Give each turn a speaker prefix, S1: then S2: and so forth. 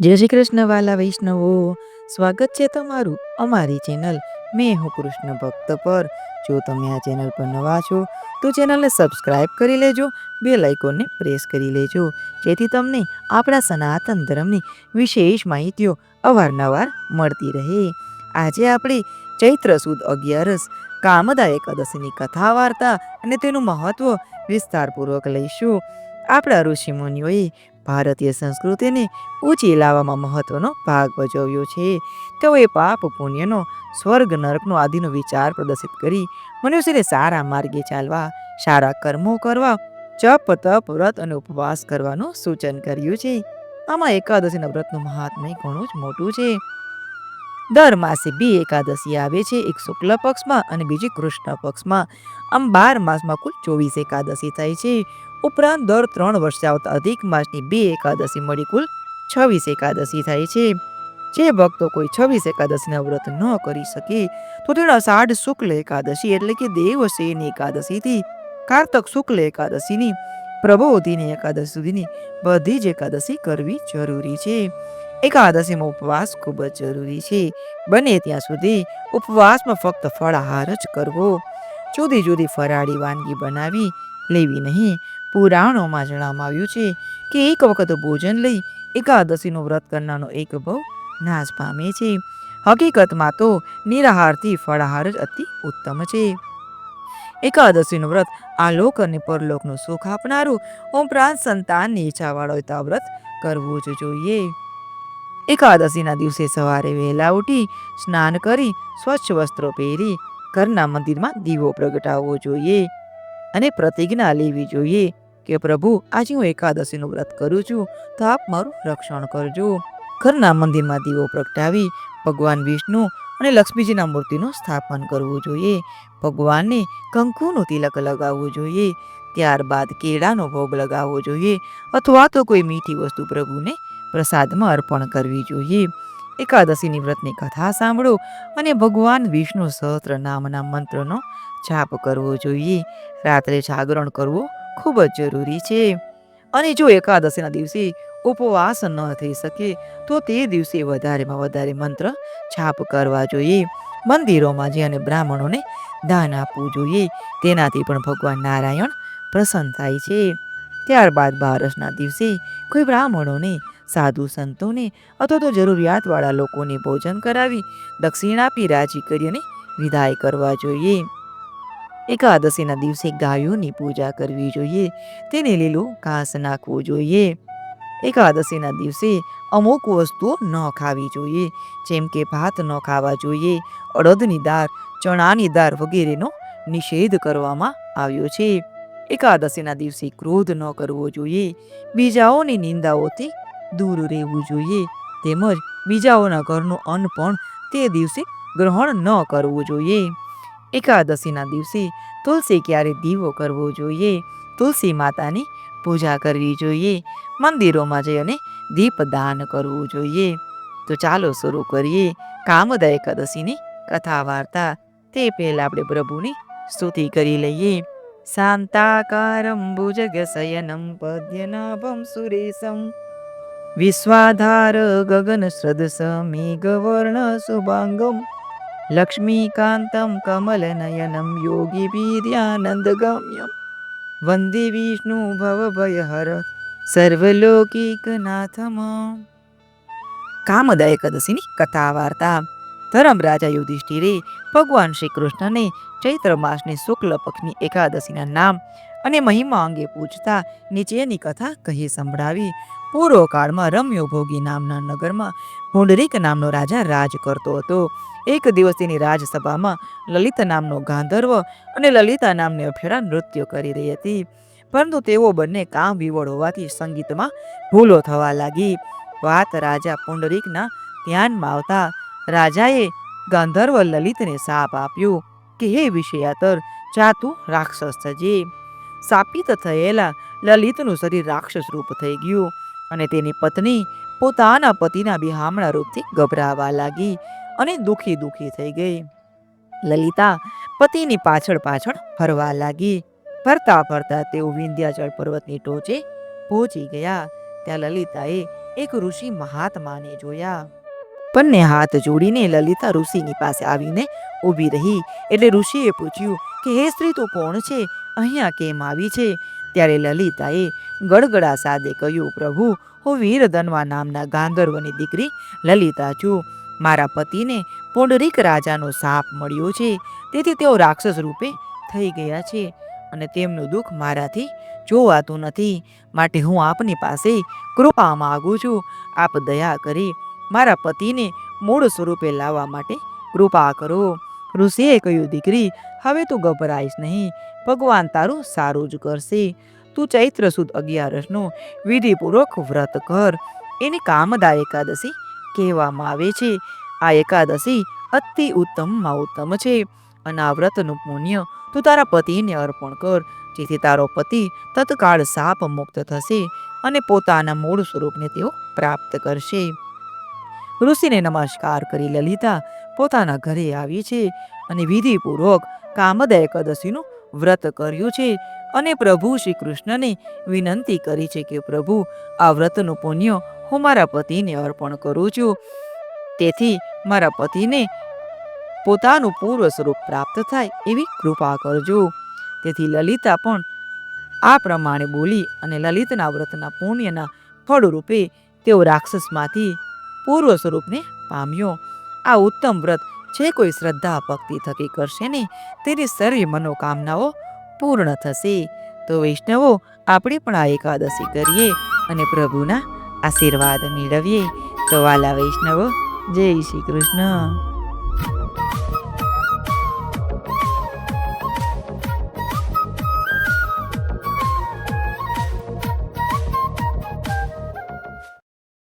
S1: જય શ્રી કૃષ્ણ, વાલા વૈષ્ણવો. સ્વાગત છે તમારું અમારી ચેનલ મેં હું કૃષ્ણ ભક્ત પર. જો તમે આ ચેનલ પર નવા છો, તો ચેનલને સબસ્ક્રાઇબ કરી લેજો બે લાઇકોનને પ્રેસ કરી લેજો, જેથી તમને આપણા સનાતન ધર્મની વિશેષ માહિતીઓ અવારનવાર મળતી રહે. આજે આપણે ચૈત્ર સુદ અગિયારસ કામદા એકાદશીની કથા વાર્તા અને તેનું મહત્વ વિસ્તારપૂર્વક લઈશું. આપણા ઋષિમુનિઓએ ભારતીય સંસ્કૃતિને ઊંચી લાવવામાં મહત્વનો ભાગ ભજવ્યો છે. તેઓએ પાપ પુણ્યનો, સ્વર્ગ નરકનો આદિનો વિચાર પ્રદર્શિત કરી મનુષ્યને સારા માર્ગે ચાલવા, સારા કર્મો કરવા, જપ, તપ, વ્રત અને ઉપવાસ કરવાનું સૂચન કર્યું છે. આમાં એકાદશીના વ્રતનું મહાત્મય ઘણું જ મોટું છે. દર માસે બે એકાદશી આવે છે, એક શુક્લ પક્ષમાં અને બીજી કૃષ્ણ પક્ષમાં. આમ બાર માસમાં કુલ ચોવીસ એકાદશી થાય છે. ઉપરાંત દર ત્રણ વર્ષે આવતા અધિક માસની બે એકાદશી મળી કુલ છવ્વીસ એકાદશી થાય છે. જે ભક્તો કોઈ છવ્વીસ એકાદશીના વ્રત ન કરી શકે, તો તેણે અષાઢ શુક્લ એકાદશી એટલે કે દેવશેની એકાદશીથી કાર્તક શુક્લ એકાદશીની પ્રબોધિની એકાદશી સુધીની બધી જ એકાદશી કરવી જરૂરી છે. એકાદશીમાં ઉપવાસ ખૂબ જ જરૂરી છે. બને ત્યાં સુધી ઉપવાસમાં ફક્ત ફળાહાર જ કરવો. જુદી જુદી ફરાળી વાનગી બનાવી લેવી નહીં. પુરાણોમાં જણાવવામાં આવ્યું છે કે એક વખત ભોજન લઈ એકાદશીનું વ્રત કરનારનો એક ભાવ નાશ પામે છે. હકીકતમાં તો નિરાહારથી ફળાહાર જ અતિ ઉત્તમ છે. એકાદશીનું વ્રત આલોક અને પરલોકનું સુખ આપનારું ઉપરાંત સંતાનની ઈચ્છાવાળો વ્રત કરવું જ જોઈએ. એકાદશીના દિવસે સવારે વહેલા ઉઠી, સ્નાન કરી, સ્વચ્છ વસ્ત્રો પહેરી, ઘરના મંદિરમાં દીવો પ્રગટાવવો જોઈએ અને પ્રતિજ્ઞા લેવી જોઈએ કે, પ્રભુ, આજે હું એકાદશીનું વ્રત કરું છું, તો આપ મારું રક્ષણ કરજો. ઘરના મંદિરમાં દીવો પ્રગટાવી, ભગવાન વિષ્ણુ અને લક્ષ્મીજીના મૂર્તિનું સ્થાપન કરવું જોઈએ. ભગવાનને કંકુનું તિલક લગાવવું જોઈએ. ત્યારબાદ કેળાનો ભોગ લગાવવો જોઈએ અથવા તો કોઈ મીઠી વસ્તુ પ્રભુને પ્રસાદમાં અર્પણ કરવી જોઈએ. એકાદશીની વ્રતની કથા સાંભળો અને ભગવાન વિષ્ણુ સહસ્ત્ર નામના મંત્રનો જાપ કરવો જોઈએ. રાત્રે જાગરણ કરવું ખૂબ જ જરૂરી છે. અને જો એકાદશીના દિવસે ઉપવાસ ન થઈ શકે, તો તે દિવસે વધારેમાં વધારે મંત્ર છાપ કરવા જોઈએ. મંદિરોમાં જે અને બ્રાહ્મણોને દાન આપવું જોઈએ. તેનાથી પણ ભગવાન નારાયણ પ્રસન્ન થાય છે. ત્યારબાદ બારસના દિવસે કોઈ બ્રાહ્મણોને, સાધુ સંતોને અથવા તો જરૂરિયાતવાળા લોકોને ભોજન કરાવી દક્ષિણ આપી રાજી કરી અને વિદાય કરવા જોઈએ. એકાદશીના દિવસે ગાયોની પૂજા કરવી જોઈએ. તેને લીલું ઘાસ નાખવું જોઈએ. એકાદશીના દિવસે અમુક વસ્તુઓ ન ખાવી જોઈએ, જેમ કે ભાત ન ખાવા જોઈએ, અડદની દાળ, ચણાની દાળ વગેરેનો નિષેધ કરવામાં આવ્યો છે. એકાદશીના દિવસે ક્રોધ ન કરવો જોઈએ. બીજાઓની નિંદાઓથી દૂર રહેવું જોઈએ. તેમજ બીજાઓના ઘરનું અન્ન પણ તે દિવસે ગ્રહણ ન કરવું જોઈએ. એકાદશીના દિવસે તુલસી ક્યારે દીવો કરવો જોઈએ? તુલસી માતાની પૂજા કરવી જોઈએ. મંદિરોમાં જઈ અને દીપદાન કરવું જોઈએ. તો ચાલો શરૂ કરીએ કામદા એકાદશીની કથા વાર્તા. તે પહેલાં આપણે પ્રભુની સ્તુતિ કરી લઈએ. વિશ્વાધાર ગગન સદસ મેઘવર્ણ શુભાંગમ લક્ષ્મીકાંતમ કમલનયનમ યોગી વીર્યાનંદગમ્યમ વંદે વિષ્ણુ ભવભયહર સર્વલૌકિકનાથમ કામદા એકાદશીની કથા વાર્તા ધરમ રાજા યુધિષ્ઠિરે ભગવાન શ્રી કૃષ્ણને ચૈત્ર માસની શુક્લ પક્ષની એકાદશીના નામ અને મહિમા અંગે પૂછતા નીચેની કથા કહી સંભળાવી પૂર્વ કાળમાં રમ્યો ભોગી નામના નગરમાં પુંડરીક નામનો રાજા રાજ કરતો હતો. એક દિવસ તેની રાજસભામાં લલિત નામનો ગાંધર્વ અને લલિતા નામની અફેરા નૃત્ય કરી રહી હતી. પરંતુ તેઓ બંને કામ વિવળ હોવાથી સંગીતમાં ભૂલો થવા લાગી. વાત રાજા પુંડરીકના ધ્યાનમાં આવતા રાજાએ ગાંધર્વ લલિતને સાપ આપ્યો. કે વિષયાતર? જાતું રાક્ષસ થજે સાપિત થયેલા લલિતનું શરીર રાક્ષસ રૂપ થઈ ગયું અને તેની પત્ની પોતાના પતિના બિહામણા રૂપથી ગભરાવા લાગી અને દુખી દુખી થઈ ગઈ. લલિતા પતિની પાછળ પાછળ ફરવા લાગી. ફરતા ફરતા તેઓ વિંધ્યાચળ પર્વતની ટોચે પહોંચી ગયા. ત્યાં લલિતાએ એક ઋષિ મહાત્માને જોયા. બંને હાથ જોડીને લલિતા ઋષિની પાસે આવીને ઊભી રહી. એટલે ઋષિએ પૂછ્યું કે, હે સ્ત્રી, તો કોણ છે? અહીંયા કેમ આવી છે? ત્યારે લલિતાએ ગડગડા સાદે કહ્યું, પ્રભુ, હું વીરધનવા નામના ગાંધર્વની દીકરી લલિતા છું. મારા પતિને પુંડરીક રાજાનો સાપ મળ્યો છે. તેથી તેઓ રાક્ષસ રૂપે થઈ ગયા છે અને તેમનું દુઃખ મારાથી જોવાતું નથી. માટે હું આપની પાસે કૃપા માગું છું. આપ દયા કરી મારા પતિને મૂળ સ્વરૂપે લાવવા માટે કૃપા કરો. ઋષિએ કહ્યું, દીકરી, હવે તું ગભરાઈશ નહીં. ભગવાન તારું સારું જ કરશે. તું ચૈત્ર સુદ અગિયારસનું વિધિપૂર્વક વ્રત કર. એને કામદા એકાદશી કહેવામાં આવે છે. આ એકાદશી અતિ ઉત્તમમાં ઉત્તમ છે. અને આ વ્રતનું પુણ્ય તું તારા પતિને અર્પણ કર, જેથી તારો પતિ તત્કાળ સાપ મુક્ત થશે અને પોતાના મૂળ સ્વરૂપને તેઓ પ્રાપ્ત કરશે. ઋષિને નમસ્કાર કરી લલિતા પોતાના ઘરે આવી છે અને વિધિપૂર્વક કામદા એકાદશીનું વ્રત કર્યું છે અને પ્રભુ શ્રી કૃષ્ણને વિનંતી કરી છે કે પ્રભુ, આ વ્રતનું પુણ્ય હું મારા પતિને અર્પણ કરું છું. તેથી મારા પતિને પોતાનું પૂર્વ સ્વરૂપ પ્રાપ્ત થાય એવી કૃપા કરજો. તેથી લલિતા પણ આ પ્રમાણે બોલી અને લલિતના વ્રતના પુણ્યના ફળરૂપે તેઓ રાક્ષસમાંથી પૂર્વ સ્વરૂપને પામ્યો. આ ઉત્તમ વ્રત જે કોઈ શ્રદ્ધા, ભક્તિ, થકી કરશે ને તેની સર્વે મનોકામનાઓ પૂર્ણ થશે. તો વૈષ્ણવો, આપણે પણ આ એકાદશી કરીએ અને પ્રભુના આશીર્વાદ મેળવીએ. તો વાલા વૈષ્ણવો, જય શ્રી કૃષ્ણ.